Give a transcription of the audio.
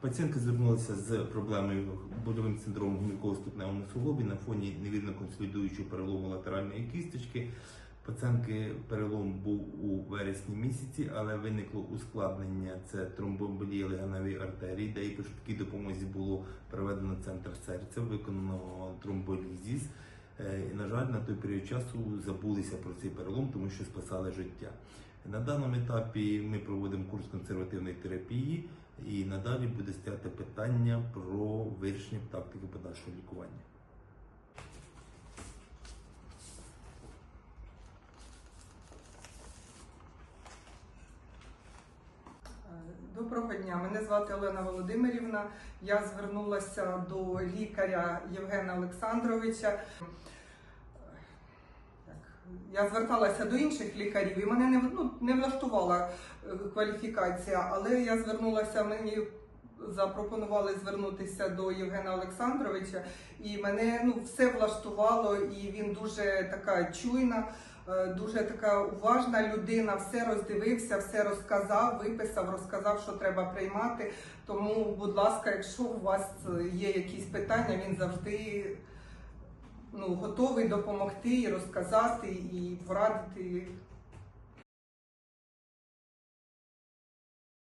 Пацієнтка звернулася з проблемою больовим синдромом глюкозоступневому суглобі на фоні невірно консолідуючого перелому латеральної кісточки. Пацієнтки перелом був у вересні місяці, але виникло ускладнення. Це тромбоемболія легеневої артерії, де і по швидкій допомозі було проведено центр серця, виконано тромболізіс. Е, і, На жаль, на той період часу забулися про цей перелом, тому що спасали життя. На даному етапі ми проводимо курс консервативної терапії, і надалі буде стояти питання про вирішення тактики подальшого лікування. Доброго дня, мене звати Олена Володимирівна. Я звернулася до лікаря Євгена Олександровича. Я зверталася до інших лікарів і мене не, ну, не влаштувала е, кваліфікація, але я звернулася, мені запропонували звернутися до Євгена Олександровича, і мене ну, все влаштувало, і він дуже така чуйна. Е, Дуже така уважна людина, все роздивився, все розказав, виписав, розказав, що треба приймати. Тому, будь ласка, якщо у вас є якісь питання, він завжди ну, готовий допомогти і розказати, і порадити